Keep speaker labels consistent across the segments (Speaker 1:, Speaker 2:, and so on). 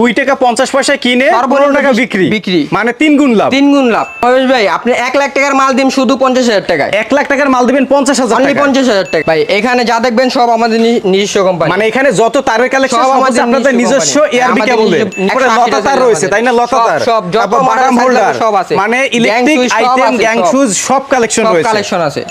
Speaker 1: দুই টাকা পঞ্চাশ পয়সা কিনে পনেরো টাকা বিক্রি।
Speaker 2: বিক্রি।
Speaker 1: মানে তিন গুণ লাভ।
Speaker 2: তিন গুণ লাভ। মহেশ ভাই আপনি এক লাখ টাকার মাল দিন শুধু পঞ্চাশ হাজার টাকায়।
Speaker 1: এক লাখ টাকার মাল দিবেন পঞ্চাশ হাজার
Speaker 2: অনলি পঞ্চাশ হাজার টাকা ভাই এখানে যা দেখবেন সব আমাদের নিজস্ব কোম্পানি
Speaker 1: মানে এখানে যত তারের কালেকশন
Speaker 2: সব আমাদের
Speaker 1: আপনাদের
Speaker 2: নিজস্ব।
Speaker 1: এআরবি লতা তার রয়েছে তাই না লতা তার?
Speaker 2: সব, যত
Speaker 1: বাটাম হোল্ডার
Speaker 2: সব আছে।
Speaker 1: মানে ইলেকট্রিক আইটেম গ্যাং শুজ সব। কালেকশন
Speaker 2: সব
Speaker 1: রয়েছে।
Speaker 2: কালেকশন আছে।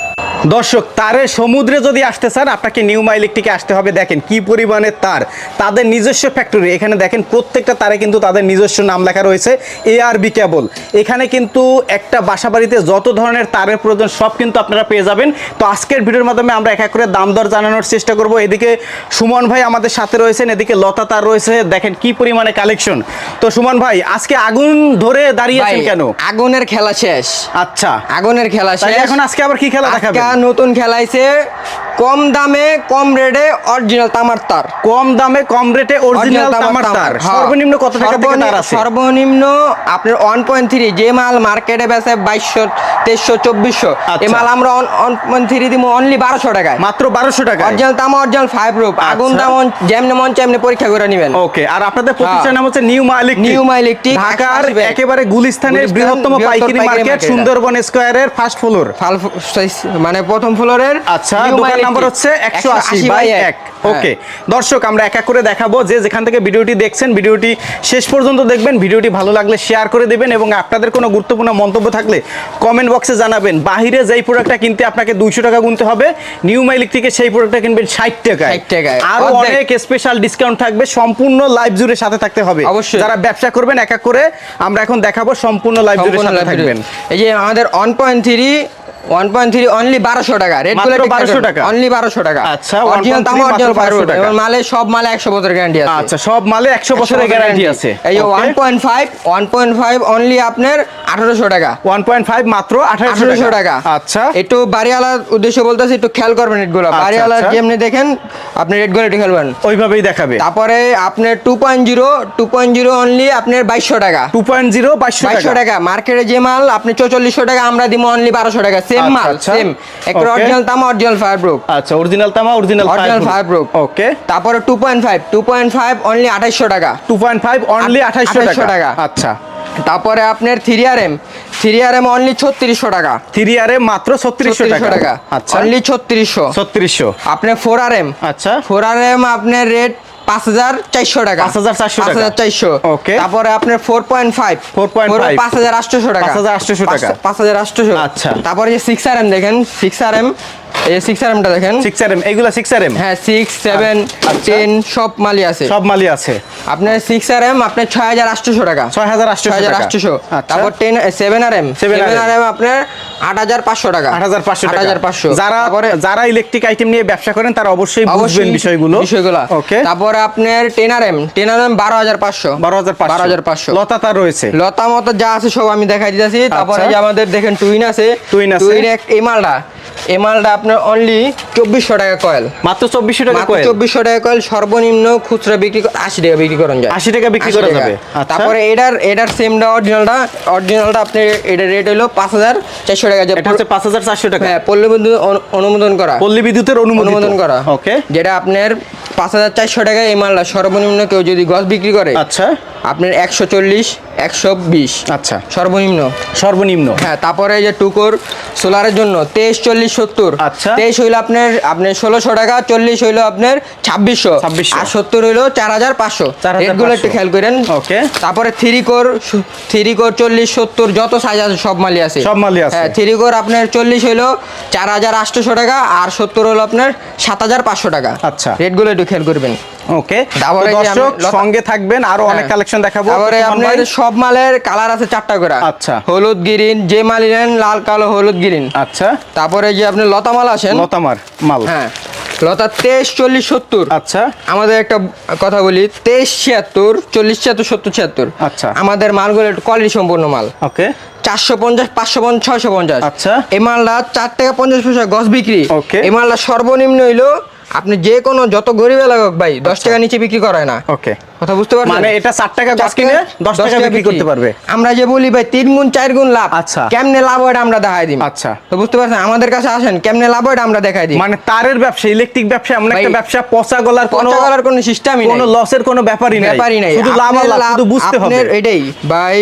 Speaker 1: দর্শক তারের সমুদ্রে যদি আসতে চান আপনাকে নিউ মা ইলেকট্রিকে আসতে হবে। দেখেন কি পরিমাণের তার। তাদের নিজস্ব ফ্যাক্টরি এখানে দেখেন প্রত্যেকটা তারে কিন্তু তাদের নিজস্ব নাম লেখা রয়েছে এআরবি কেবল এখানে কিন্তু একটা বাসা বাড়িতে যত ধরনের তারের প্রয়োজন সব কিন্তু আপনারা পেয়ে যাবেন। তো আজকের ভিডিওর মাধ্যমে আমরা এক এক করে দাম দর জানানোর চেষ্টা করব। এদিকে সুমন ভাই আমাদের সাথে রয়েছেন এদিকে লতা তার রয়েছে। দেখেন কি পরিমাণে কালেকশন তো সুমন ভাই আজকে আগুন ধরে দাঁড়িয়েছেন কেন?
Speaker 2: আগুনের খেলা শেষ।
Speaker 1: আচ্ছা।
Speaker 2: আগুনের খেলা শেষ।
Speaker 1: এখন আজকে আবার কি খেলা দেখাবেন?
Speaker 2: নতুন খেলাইছে কম দামে কম রেটে অরিজিনাল তামার তার।
Speaker 1: কম দামে কম রেটে অরিজিনাল তামার তার
Speaker 2: হ্যাঁ।
Speaker 1: সর্বনিম্ন কত টাকা থেকে তার আছে?
Speaker 2: সর্বনিম্ন আপনার ওয়ান পয়েন্ট থ্রি যে মাল মার্কেটে বেচে বাইশশো তেইশশো চব্বিশশো
Speaker 1: আচ্ছা।
Speaker 2: এই মাল আমরা ওয়ান পয়েন্ট থ্রি দিব অনলি বারোশো টাকায়।
Speaker 1: মাত্র বারোশো টাকা
Speaker 2: অরিজিনাল তামা অরিজিনাল ফাইভ রুপ আগুন
Speaker 1: আচ্ছা।
Speaker 2: দামন যেমনি মন চাইমনি পরীক্ষা করে নেবেন।
Speaker 1: ওকে আর আপনাদের প্রতিষ্ঠানের
Speaker 2: হ্যাঁ।
Speaker 1: নাম হচ্ছে নিউ মা
Speaker 2: নিউ মা ইলেকট্রিক,
Speaker 1: ঢাকার। একেবারে গুলিস্তানের বৃহত্তম পাইকারি মার্কেট সুন্দরবন স্কয়ারের ফার্স্ট ফ্লোর
Speaker 2: মানে প্রথম ফ্লোরের
Speaker 1: আচ্ছা দোকান নাম্বার হচ্ছে একশো আশি বাই এক।
Speaker 2: হ্যাঁ।
Speaker 1: ওকে দর্শক আমরা এক এক করে দেখাবো যে যেখান থেকে ভিডিওটি দেখছেন ভিডিওটি শেষ পর্যন্ত দেখবেন ভিডিওটি ভালো লাগলে শেয়ার করে দেবেন এবং আপনাদের কোনো গুরুত্বপূর্ণ মন্তব্য থাকলে কমেন্ট বক্সে জানাবেন। বাহিরে যেই প্রোডাক্টটা কিনতে আপনাকে দুইশো টাকা গুনতে হবে নিউ মাইলিক থেকে সেই প্রোডাক্টটা কিনবেন ষাট টাকায়।
Speaker 2: 60 টাকায়। আরও
Speaker 1: অনেক স্পেশাল ডিসকাউন্ট থাকবে সম্পূর্ণ লাইভ জুড়ে সাথে থাকতে হবে।
Speaker 2: অবশ্যই।
Speaker 1: যারা ব্যবসা করবেন এক এক করে আমরা এখন দেখাবো সম্পূর্ণ লাইভ জুড়ে সাথে থাকবেন।
Speaker 2: এই যে আমাদের one point three one point three only বারোশো টাকা। রেট
Speaker 1: মাত্র 1200 টাকা?
Speaker 2: অনলি বারোশো টাকা।
Speaker 1: আচ্ছা,
Speaker 2: অরিজিনাল দাম অরিজিনাল
Speaker 1: 1200 টাকা।
Speaker 2: মালে সব মালে একশো বছর গ্যারান্টি আছে।
Speaker 1: আচ্ছা সব মালে একশো বছরের গ্যারান্টি আছে।
Speaker 2: এই যে one point five one point five only আপনার আঠারোশো টাকা।
Speaker 1: ওয়ান পয়েন্ট ফাইভ মাত্র আঠারোশো
Speaker 2: আঠারোশো টাকা।
Speaker 1: আচ্ছা।
Speaker 2: একটু বাড়িওয়ালার উদ্দেশ্য বলতেছি একটু খেয়াল করবেন রেটগুলো
Speaker 1: আচ্ছা,
Speaker 2: বাড়িওয়ালার
Speaker 1: আচ্ছা।
Speaker 2: যেমনি দেখেন আপনি রেটগুলো একটু খেলবেন।
Speaker 1: ওইভাবেই দেখাবে।
Speaker 2: তারপরে আপনার two point zero two point zero only আপনার বাইশশো টাকা।
Speaker 1: টু পয়েন্ট জিরো বাইশশো
Speaker 2: বাইশশো
Speaker 1: টাকা।
Speaker 2: টাকা মার্কেটে যে মাল আপনি চৌচল্লিশশো টাকা আমরা দিব অনলি বারোশো টাকা। সেম
Speaker 1: আচ্ছা,
Speaker 2: মাল
Speaker 1: আচ্ছা।
Speaker 2: সেম একটা অরিজিনাল দাম অরিজিনাল ফায়ার প্রুফ
Speaker 1: আচ্ছা অরিজিনাল তামা original
Speaker 2: original fire proof
Speaker 1: okay
Speaker 2: তারপরে two point five two point five only আঠাইশশো টাকা।
Speaker 1: টু পয়েন্ট ফাইভ অনলি আঠাইশশো
Speaker 2: 2800
Speaker 1: টাকা। আচ্ছা।
Speaker 2: তারপরে আপনার three R M three R M only ছত্রিশশো টাকা।
Speaker 1: থ্রি আর এম মাত্র ছত্রিশশো টাকা।
Speaker 2: টাকা।
Speaker 1: আচ্ছা।
Speaker 2: অনলি ছত্রিশশো।
Speaker 1: ছত্রিশশো।
Speaker 2: আপনার ফোর আর এম
Speaker 1: আচ্ছা।
Speaker 2: ফোর আর এম আপনার রেট পাঁচ হাজার চারশো টাকা।
Speaker 1: 5,400
Speaker 2: পাঁচ হাজার চারশো।
Speaker 1: ওকে।
Speaker 2: তারপরে আপনার ফোর পয়েন্ট ফাইভ
Speaker 1: 4.5
Speaker 2: পাঁচ হাজার আটশোশো টাকা।
Speaker 1: 5,800 টাকা।
Speaker 2: পাঁচ হাজার আটশোশো।
Speaker 1: আচ্ছা।
Speaker 2: তারপরে যে সিক্স আর এম দেখেন সিক্স আর এম এই দেখেন। হ্যাঁ সিক্স সেভেন
Speaker 1: আচ্ছা।
Speaker 2: টেন সব মালই আছে।
Speaker 1: সব মালই আছে।
Speaker 2: আপনার আপনার ছয় হাজার আটশোশো টাকা।
Speaker 1: আচ্ছা।
Speaker 2: তারপর ten seven R M
Speaker 1: 7RM
Speaker 2: seven R M আপনার আট হাজার পাঁচশো টাকা।
Speaker 1: যারা যারা ইলেকট্রিক আইটেম নিয়ে ব্যবসা করেন তারা অবশ্যই বুঝবেন বিষয়গুলো।
Speaker 2: বিষয়গুলো।
Speaker 1: ওকে
Speaker 2: তারপরে আপনার ten R M ten R M বারো হাজার পাঁচশো।
Speaker 1: বারো হাজার
Speaker 2: বারো হাজার পাঁচশো।
Speaker 1: লতা তার রয়েছে।
Speaker 2: লতা মতো যা আছে সব আমি দেখাই দিতেছি। তারপরে
Speaker 1: আচ্ছা।
Speaker 2: যে আমাদের দেখেন টুইন আছে।
Speaker 1: টুইন আছে।
Speaker 2: টুইন এই মালটা। এই মালটা আপনার অনলি চব্বিশশো টাকা কয়েল
Speaker 1: মাত্র চব্বিশশো টাকা কয়েল
Speaker 2: চব্বিশশো টাকা কয়েল সর্বনিম্ন খুচরা বিক্রি আশি টাকা বিক্রি করেন যায়।
Speaker 1: 80 টাকা বিক্রি করা যাবে। আচ্ছা।
Speaker 2: তারপরে এটার এটার সেমটা অরিজিনালটা অরিজিনালটা আপনার এটার রেট হলো পাঁচ হাজার চারশো টাকা। যে
Speaker 1: এটা হচ্ছে পাঁচ হাজার চারশো টাকা।
Speaker 2: হ্যাঁ পল্লী বিদ্যুৎ অনুমোদন করা।
Speaker 1: পল্লী বিদ্যুতের
Speaker 2: অনুমোদন করা।
Speaker 1: ওকে
Speaker 2: যেটা আপনার পাঁচ হাজার চারশো টাকা এই মালটা সর্বনিম্ন কেউ যদি গছ বিক্রি করে
Speaker 1: আচ্ছা।
Speaker 2: আপনার একশো চল্লিশ একশো বিশ।
Speaker 1: আচ্ছা।
Speaker 2: সর্বনিম্ন।
Speaker 1: সর্বনিম্ন।
Speaker 2: হ্যাঁ তারপরে যে টুকোর সোলারের জন্য তেইশ চল্লিশ সত্তর।
Speaker 1: আচ্ছা।
Speaker 2: তেইশ হইল আপনার আপনার ষোলোশো টাকা চল্লিশ হইল আপনার ছাব্বিশশো।
Speaker 1: 2600
Speaker 2: আর সত্তর হইল চার হাজার পাঁচশো।
Speaker 1: 4,500
Speaker 2: রেটগুলো একটু খেয়াল করেন।
Speaker 1: Okay.
Speaker 2: তারপরে থ্রি কোর থ্রি কোর চল্লিশ সত্তর যত সাইজ আছে সব মালই আছে।
Speaker 1: সব মালই আছে।
Speaker 2: হ্যাঁ থ্রি কোর আপনার চল্লিশ হইল চার হাজার আটশোশো টাকা আর সত্তর হলো আপনার সাত হাজার পাঁচশো টাকা।
Speaker 1: আচ্ছা।
Speaker 2: রেটগুলো একটু খেয়াল করবেন।
Speaker 1: ওকে।
Speaker 2: তারপরে
Speaker 1: দর্শক সঙ্গে থাকবেন আরও অনেক
Speaker 2: হ্যাঁ।
Speaker 1: কালেকশন দেখাবো।
Speaker 2: তারপরে আপনার সব মালের কালার আছে চারটা করে।
Speaker 1: আচ্ছা।
Speaker 2: হলুদ গ্রিন যে মাল নেন লাল কালো হলুদ গ্রিন
Speaker 1: আচ্ছা।
Speaker 2: তারপরে যে আপনি লতা মাল আসেন।
Speaker 1: লতামার মাল।
Speaker 2: হ্যাঁ লতা তেইশ চল্লিশ সত্তর।
Speaker 1: আচ্ছা।
Speaker 2: আমাদের একটা কথা বলি তেইশ ছিয়াত্তর চল্লিশ ছিয়াত্তর সত্তর ছিয়াত্তর।
Speaker 1: আচ্ছা।
Speaker 2: আমাদের মালগুলো একটু কোয়ালিটি সম্পূর্ণ মাল।
Speaker 1: ওকে।
Speaker 2: চারশো পঞ্চাশ পাঁচশো পঞ্চাশ ছয়শো পঞ্চাশ।
Speaker 1: আচ্ছা।
Speaker 2: এই মালটা চার টাকা পঞ্চাশ পয়সা গছ বিক্রি।
Speaker 1: ওকে।
Speaker 2: এই মালটা সর্বনিম্ন হইল আপনি যে কোনো যত গরিব লাগুক ভাই দশ টাকা নিচে বিক্রি করায় না।
Speaker 1: ওকে।
Speaker 2: কথা বুঝতে পারছেন?
Speaker 1: মানে এটা চার টাকা গাছ কিনে দশ টাকা বিক্রি করতে পারবে।
Speaker 2: আমরা যে বলি ভাই তিন গুণ চার গুণ লাভ।
Speaker 1: আচ্ছা।
Speaker 2: কেমনে লাভ হয় আমরা দেখাই দিই
Speaker 1: আচ্ছা।
Speaker 2: তো বুঝতে পারছেন? আমাদের কাছে আসেন কেমনে লাভ হয় আমরা দেখাই দিই
Speaker 1: মানে তারের ব্যবসা ইলেকট্রিক ব্যবসা এমন একটা ব্যবসা পচা গলার কোনো
Speaker 2: পচা করার কোনো সিস্টেমই
Speaker 1: কোনো লসের কোনো ব্যাপারই নাই।
Speaker 2: ব্যাপারই নাই।
Speaker 1: শুধু লাভ আর লাভ শুধু বুঝতে হবে।
Speaker 2: আপনার এটাই। ভাই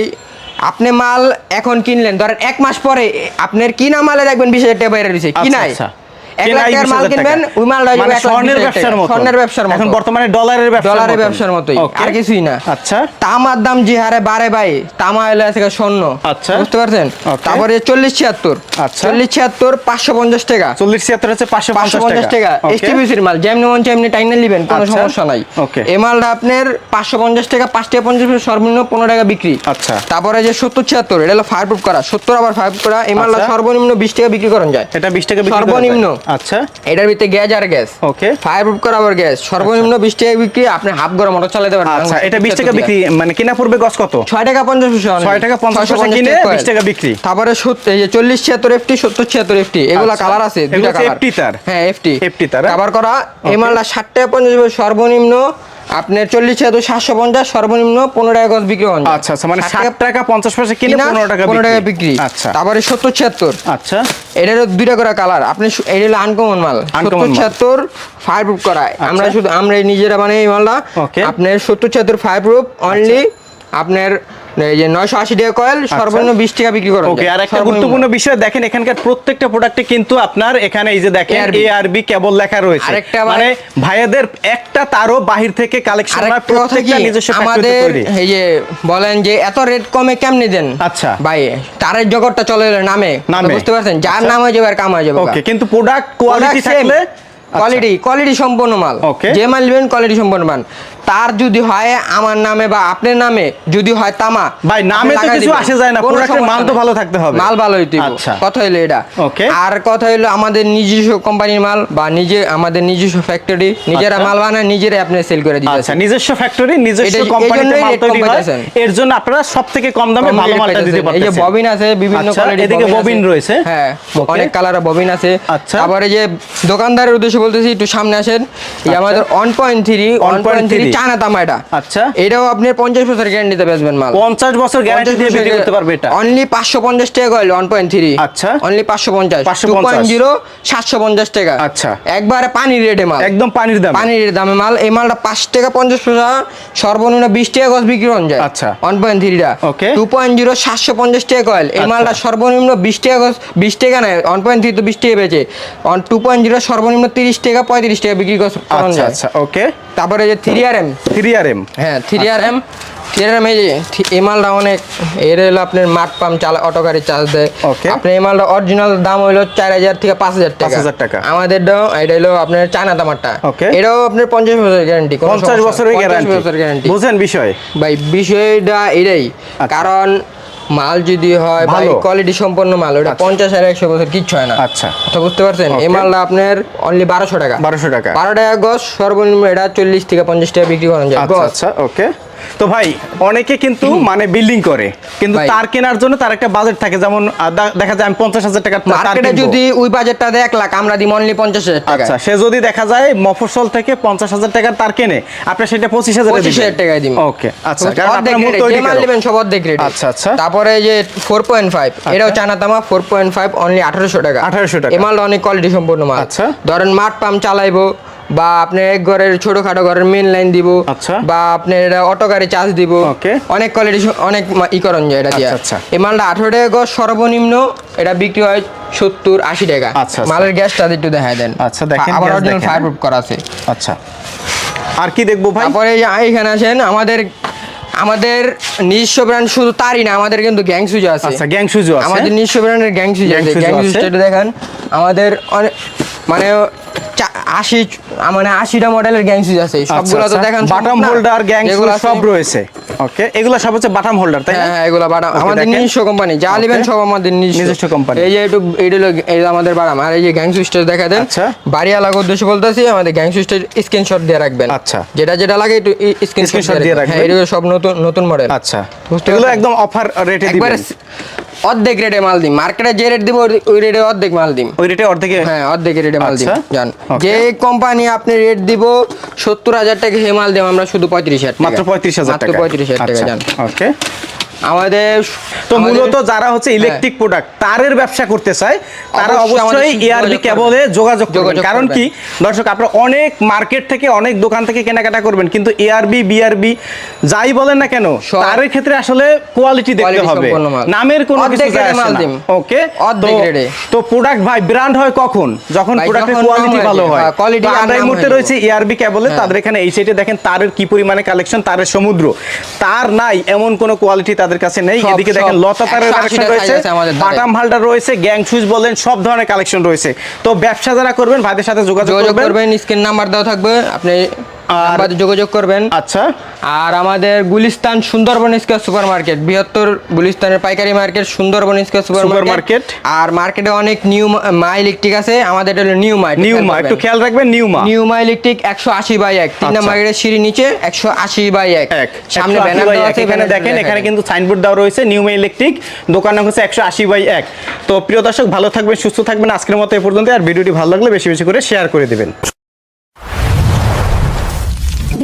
Speaker 2: আপনি মাল এখন কিনলেন ধরেন এক মাস পরে আপনার কিনা মালে দেখবেন বিশ হাজার টাকা বাইরে রয়েছে? কি
Speaker 1: আচ্ছা,
Speaker 2: নাই। এক
Speaker 1: কেনাই
Speaker 2: লাখ টাকার
Speaker 1: 20,000
Speaker 2: মাল
Speaker 1: টাকা।
Speaker 2: কিনবেন ওই মালটা
Speaker 1: মানে এখন বর্তমানে ডলারের
Speaker 2: ডলারের ব্যবসার মতোই আর কিছুই না
Speaker 1: আচ্ছা
Speaker 2: তামার দাম যে হারে বাড়ে ভাই তামা হলে আছে স্বর্ণ
Speaker 1: আচ্ছা।
Speaker 2: বুঝতে পারছেন তারপরে চল্লিশ ছিয়াত্তর
Speaker 1: আচ্ছা।
Speaker 2: চল্লিশ ছিয়াত্তর পাঁচশো পঞ্চাশ টাকা
Speaker 1: চল্লিশ ছিয়াত্তর হচ্ছে পাঁচশো
Speaker 2: পঞ্চাশ টাকা. এসটিপিসির মাল যেমনি মন টাইনে নেবেন কোনো। সমস্যা নাই এই মালটা আপনার পাঁচশো পঞ্চাশ টাকা পাঁচ টাকা পঞ্চাশ সর্বনিম্ন পনেরো টাকা বিক্রি
Speaker 1: আচ্ছা।
Speaker 2: তারপরে যে সত্তর ছিয়াত্তর এটা হলো ফায়ার প্রুফ করা সত্তর আবার ফায়ার করা এই মালটা। সর্বনিম্ন বিশ টাকা বিক্রি করেন যায়
Speaker 1: এটা বিশ টাকা করা।
Speaker 2: সর্বনিম্ন।
Speaker 1: আচ্ছা।
Speaker 2: এটার ভিতরে গ্যাস আর গ্যাস।
Speaker 1: ওকে
Speaker 2: ফায়ার প্রুফ করা আবার গ্যাস। সর্বনিম্ন বিশ টাকা বিক্রি আপনি হাফ গরম মোটর চালাতে পারবেন।
Speaker 1: আচ্ছা এটা বিশ টাকা বিক্রি মানে কেনা পড়বে গছ কত?
Speaker 2: ছয় টাকা পঞ্চাশ পয়সা only।
Speaker 1: ছয় টাকা পঞ্চাশ পয়সা কিনে
Speaker 2: টাকা
Speaker 1: বিশ টাকা বিক্রি।
Speaker 2: তারপরে সত্তর- এই যে চল্লিশ ছিয়াত্তর এফটি সত্তর ছিয়াত্তর এফটি এগুলা
Speaker 1: আচ্ছা।
Speaker 2: কালার আছে দুইটা কালার
Speaker 1: FT তার?
Speaker 2: হ্যাঁ এফটি
Speaker 1: FT তার, হ্যাঁ?
Speaker 2: করা
Speaker 1: Okay.
Speaker 2: ষাট টাকা পঞ্চাশ পয়সা সর্বনিম্ন আপনার চল্লিশ ছিয়াত্তর সাতশো পঞ্চাশ সর্বনিম্ন পনেরো টাকা গজ বিক্রি হন
Speaker 1: আচ্ছা আচ্ছা মানে ষাট টাকা পঞ্চাশ পয়সা কিনে পনেরো টাকা
Speaker 2: পনেরো টাকা বিক্রি।
Speaker 1: আচ্ছা।
Speaker 2: তারপরে সত্তর ছিয়াত্তর।
Speaker 1: আচ্ছা।
Speaker 2: এটারও দুইটা করে কালার। আপনি এটা হলো আনকমন মাল। সত্তর ছিয়াত্তর ফায়ার প্রুফ করা আমরা শুধু আমরা নিজেরা মানে এই মালটা। আপনার সত্তর ছিয়াত্তর ফায়ার প্রুফ অনলি আপনার এই যে নয়শো আশি টাকা কয়েল সর্বনিম্ন বিশ টাকা বিক্রি করেন
Speaker 1: ওকে আর একটা গুরুত্বপূর্ণ বিষয় দেখেন এখানকার প্রত্যেকটা প্রোডাক্টে কিন্তু আপনার এখানে এই যে দেখেন
Speaker 2: ARB
Speaker 1: কেবল লেখা রয়েছে। মানে ভাইয়াদের একটা তারও বাহির থেকে কালেকশন হয়
Speaker 2: আরেকটা কথা কি
Speaker 1: প্রত্যেকটা নিজস্ব
Speaker 2: আমাদের এই যে বলেন যে এত রেট কমে কেমনে দেন?
Speaker 1: আচ্ছা।
Speaker 2: ভাই তারের জগৎটা চলে এলো নামে। বুঝতে পারছেন যার
Speaker 1: আচ্ছা।
Speaker 2: নাম হয়ে যাবে আর কাম হয়ে যাবে
Speaker 1: ওকে কিন্তু প্রোডাক্ট কোয়ালিটি থাকলে আচ্ছা।
Speaker 2: কোয়ালিটি কোয়ালিটি সম্পন্ন মাল. যে মাল নেবেন কোয়ালিটি সম্পন্ন মাল। তার যদি হয় আমার নামে বা আপনার নামে যদি হয় তামা
Speaker 1: ভাই, নামে তো কিছু আসে যায় না,
Speaker 2: সমস্যা
Speaker 1: মাল তো ভালো থাকতে হবে।
Speaker 2: মাল ভালো হইতে
Speaker 1: আচ্ছা।
Speaker 2: কথা হইল এটা
Speaker 1: Okay.
Speaker 2: আর কথা হইল আমাদের নিজস্ব কোম্পানির মাল বা নিজে আমাদের নিজস্ব ফ্যাক্টরি নিজেরা
Speaker 1: আচ্ছা।
Speaker 2: মাল বানায় নিজেরাই আপনি সেল করে দিতে
Speaker 1: আচ্ছা নিজস্ব ফ্যাক্টরি নিজস্ব কোম্পানিতে মাল তৈরি হয় এর জন্য আপনারা সব থেকে কম দামে ভালো মালটা দিতে
Speaker 2: এই যে ববিন আছে বিভিন্ন
Speaker 1: আচ্ছা,
Speaker 2: কোয়ালিটির
Speaker 1: এদিকে ববিন রয়েছে।
Speaker 2: হ্যাঁ অনেক কালারের ববিন আছে
Speaker 1: আচ্ছা।
Speaker 2: তারপরে যে দোকানদারের উদ্দেশ্যে বলতেছি একটু সামনে আসেন এই
Speaker 1: আচ্ছা।
Speaker 2: আমাদের one point three one point three
Speaker 1: 1.3
Speaker 2: China তামা এটা।
Speaker 1: আচ্ছা।
Speaker 2: এটাও আপনি পঞ্চাশ বছর গ্যারান্টিতে বেচবেন মাল।
Speaker 1: পঞ্চাশ বছর গ্যারান্টি দিয়ে বিক্রি করতে পারবে এটা?
Speaker 2: অনলি পাঁচশো পঞ্চাশ টাকা কইল ওয়ান পয়েন্ট থ্রি
Speaker 1: আচ্ছা।
Speaker 2: অনলি পাঁচশো পঞ্চাশ।
Speaker 1: 550
Speaker 2: টু পয়েন্ট জিরো সাতশো পঞ্চাশ টাকা।
Speaker 1: আচ্ছা।
Speaker 2: একবারে পানির রেটে মাল।
Speaker 1: একদম পানির দাম।
Speaker 2: পানির দামে মাল। এই মালটা পাঁচ টাকা পঞ্চাশ পয়সা সর্বনিম্ন বিশ টাকা গজ বিক্রি হন যায়।
Speaker 1: আচ্ছা।
Speaker 2: ওয়ান পয়েন্ট থ্রিটা
Speaker 1: Okay.
Speaker 2: টু পয়েন্ট জিরো সাতশো পঞ্চাশ টাকা কয়েল। এই
Speaker 1: আচ্ছা।
Speaker 2: মালটা সর্বনিম্ন বিশ টাকা গজ বিশ টাকা নেয় ওয়ান পয়েন্ট থ্রি তো বিশ টাকা বেচে। অন টু পয়েন্ট জিরো সর্বনিম্ন তিরিশ টাকা পঁয়ত্রিশ টাকা বিক্রি করন
Speaker 1: আচ্ছা আচ্ছা ওকে
Speaker 2: তারপরে যে three R M
Speaker 1: three R M
Speaker 2: হ্যাঁ three R M three R M এই এই মালটা অনেক এর হলো আপনার মাঠ পাম্প চালা অটো গাড়ি চার্জ দেয়. আপনার এই মালটা অরিজিনাল দাম হলো চার হাজার থেকে পাঁচ হাজার টাকা।
Speaker 1: 5,000 টাকা।
Speaker 2: আমাদের এটা হলো আপনার চায়না দামারটা
Speaker 1: Okay.
Speaker 2: এটাও আপনার পঞ্চাশ বছর গ্যারান্টি
Speaker 1: পঞ্চাশ বছরের
Speaker 2: বছর
Speaker 1: গ্যারান্টি
Speaker 2: গ্যারান্টি
Speaker 1: বুঝেন বিষয়।
Speaker 2: ভাই বিষয়টা এটাই।
Speaker 1: আচ্ছা।
Speaker 2: কারণ মাল যদি হয় ভাই
Speaker 1: ভালো।
Speaker 2: কোয়ালিটি সম্পন্ন মাল ওটা
Speaker 1: আচ্ছা।
Speaker 2: পঞ্চাশ আর একশো বছর কিচ্ছু হয় না
Speaker 1: আচ্ছা
Speaker 2: তো বুঝতে পারছেন এই. মালটা আপনার অনলি বারোশো টাকা
Speaker 1: বারোশো টাকা।
Speaker 2: বারো টাকা গজ সর্বনিম্ন এটা চল্লিশ থেকে পঞ্চাশ টাকা বিক্রি করা যায়
Speaker 1: আচ্ছা আচ্ছা ওকে তো ভাই অনেকে কিন্তু মানে বিল্ডিং করে কিন্তু তার কেনার জন্য তার একটা বাজেট থাকে যেমন দেখা যায় আমি পঞ্চাশ হাজার টাকা
Speaker 2: মার্কেটে যদি ওই বাজেটটা দেয় এক লাখ আমরা দিই অনলি পঞ্চাশ হাজার টাকা
Speaker 1: আচ্ছা সে যদি দেখা যায় মফস্বল থেকে পঞ্চাশ হাজার টাকার তার কেনে আপনার সেটা পঁচিশ হাজার
Speaker 2: পঁচিশ হাজার টাকায় দিই
Speaker 1: ওকে আচ্ছা
Speaker 2: নেবেন সব অর্ধেক রেট
Speaker 1: আচ্ছা, আচ্ছা।
Speaker 2: তারপরে যে ফোর পয়েন্ট ফাইভ এটাও চায়না তামা ফোর পয়েন্ট ফাইভ অনলি আঠারোশো টাকা।
Speaker 1: 1800 টাকা।
Speaker 2: এই মালটা অনেক কোয়ালিটি সম্পূর্ণ মাল।
Speaker 1: আচ্ছা।
Speaker 2: ধরেন মাঠ পাম্প চালাইবো বা আপনার এক ঘরের ছোটখাটো ঘরের মেন লাইন দিব
Speaker 1: আচ্ছা।
Speaker 2: বা আপনার এটা অটো গাড়ি চার্জ দিব। অনেক কোয়ালিটি অনেক ই করণ যায় এটা দিয়ে।
Speaker 1: আচ্ছা, আচ্ছা।
Speaker 2: এই মালটা আঠারো টাকা গজ সর্বনিম্ন এটা বিক্রি হয় সত্তর আশি টাকা। মালের গ্যাসটা একটু দেখায় দেন।
Speaker 1: আচ্ছা, দেখেন,
Speaker 2: আবার
Speaker 1: গ্যাস
Speaker 2: অরিজিনাল ফায়ার প্রুফ করা আছে।
Speaker 1: আচ্ছা। আর কি দেখব ভাই?
Speaker 2: তারপরে এই এখানে আসেন আমাদের আমাদের নিজস্ব ব্র্যান্ড শুধু তারই না আমাদের কিন্তু গ্যাং সুজো আছে।
Speaker 1: আচ্ছা গ্যাং সুজো আছে।
Speaker 2: আমাদের নিজস্ব ব্র্যান্ডের গ্যাং সুজো আছে। গ্যাং। সুজোটা দেখেন। আমাদের অনেক মানে আশি মানে আশিটা মডেলের গ্যাং সুজ আছে সবগুলো তো দেখেন
Speaker 1: বাটাম হোল্ডার গ্যাং সব রয়েছে। ওকে এগুলো সব হচ্ছে বাটাম হোল্ডার তাই না?
Speaker 2: হ্যাঁ হ্যাঁ এগুলো বাটাম আমাদের নিজস্ব কোম্পানি যা নেবেন সব আমাদের নিজস্ব।
Speaker 1: company।
Speaker 2: এই যে একটু এই হলো এই আমাদের বাটাম আর এই যে গ্যাং সুইচটা দেখা দেন
Speaker 1: আচ্ছা।
Speaker 2: বাড়ি আলাদা উদ্দেশ্য বলতেছি আমাদের গ্যাং সুইচটা স্ক্রিনশট দিয়ে রাখবেন।
Speaker 1: আচ্ছা।
Speaker 2: যেটা যেটা লাগে একটু স্ক্রিনশট দিয়ে রাখবেন। হ্যাঁ এগুলো সব নতুন নতুন মডেল
Speaker 1: আচ্ছা। এগুলো একদম অফার রেটে
Speaker 2: একবারে
Speaker 1: দিবেন
Speaker 2: অর্ধেক রেটে মাল দিম। মার্কেটে যে রেট দিব ওই- রেটে অর্ধেক মাল দিম।
Speaker 1: ওই রেটে অর্ধেক?
Speaker 2: হ্যাঁ অর্ধেক রেটে মাল দিম।
Speaker 1: আচ্ছা,
Speaker 2: জান। যে কোম্পানি আপনি রেট দিব সত্তর হাজার টাকা হেমাল দেব আমরা শুধু পঁয়ত্রিশ হাজার।
Speaker 1: মাত্র পঁয়ত্রিশ হাজার
Speaker 2: মাত্র পঁয়ত্রিশ হাজার টাকা
Speaker 1: আচ্ছা,
Speaker 2: জান।
Speaker 1: ওকে
Speaker 2: আমাদের
Speaker 1: তো মূলত যারা হচ্ছে ইলেকট্রিক প্রোডাক্ট তারের ব্যবসা করতে চায় তারা
Speaker 2: অবশ্যই
Speaker 1: এআরবি কেবলে যোগাযোগ করবেন। কারণ কি? দর্শক আপনারা অনেক মার্কেট থেকে অনেক দোকান থেকে কেনাকাটা করবেন কিন্তু এআরবি বিআরবি যাই বলেন না কেন তারের ক্ষেত্রে আসলে কোয়ালিটি দেখতে হবে। নামের কোনো কিছু যায় আসে না। ওকে তো- প্রোডাক্ট ভাই ব্র্যান্ড হয় কখন? যখন প্রোডাক্টের কোয়ালিটি ভালো
Speaker 2: হয়। যায়, হ্যাঁ,
Speaker 1: আমরা এই মুহূর্তে রয়েছে এআরবি কেবলে
Speaker 2: হ্যাঁ।
Speaker 1: তাদের এখানে এই সাইডে দেখেন তারের কি পরিমাণে কালেকশন তারের সমুদ্র। তার নাই এমন কোনো কোয়ালিটি তাদের কাছে নেই। এদিকে দেখেন লতা তারের কালেকশন রয়েছে। বাটাম হালটা রয়েছে গ্যাং শুজ বলেন সব ধরনের কালেকশন রয়েছে। তো ব্যবসা যারা করবেন ভাইদের সাথে যোগাযোগ করবেন
Speaker 2: স্ক্রিন নাম্বার দেওয়া থাকবে। আপনি
Speaker 1: আর-
Speaker 2: যোগাযোগ করবেন।
Speaker 1: আচ্ছা।
Speaker 2: আর আমাদের Gulistan Sundarban square super market বৃহত্তর গুলিস্তানের পাইকারি market Sundarban square super market আর মার্কেটে অনেক নিউ মা ইলেকট্রিক আছে আমাদের এটা হলো নিউ মা
Speaker 1: নিউ মা একটু খেয়াল রাখবেন নিউ মা।
Speaker 2: নিউ মা ইলেকট্রিক একশো আশি বাই এক। তিন
Speaker 1: আচ্ছা।
Speaker 2: মার্কেটের সিঁড়ি নিচে একশো আশি বাই এক।
Speaker 1: এক।
Speaker 2: সামনে ব্যানার দেওয়া আছে
Speaker 1: এখানে দেখেন এখানে কিন্তু সাইনবোর্ড দেওয়া রয়েছে নিউ মে ইলেকট্রিক। দোকান নাম হচ্ছে একশো আশি বাই এক। তো প্রিয় দর্শক ভালো থাকবেন সুস্থ থাকবেন। আজকের মতো এ পর্যন্ত আর ভিডিওটি ভালো লাগলে বেশি বেশি করে শেয়ার করে দেবেন।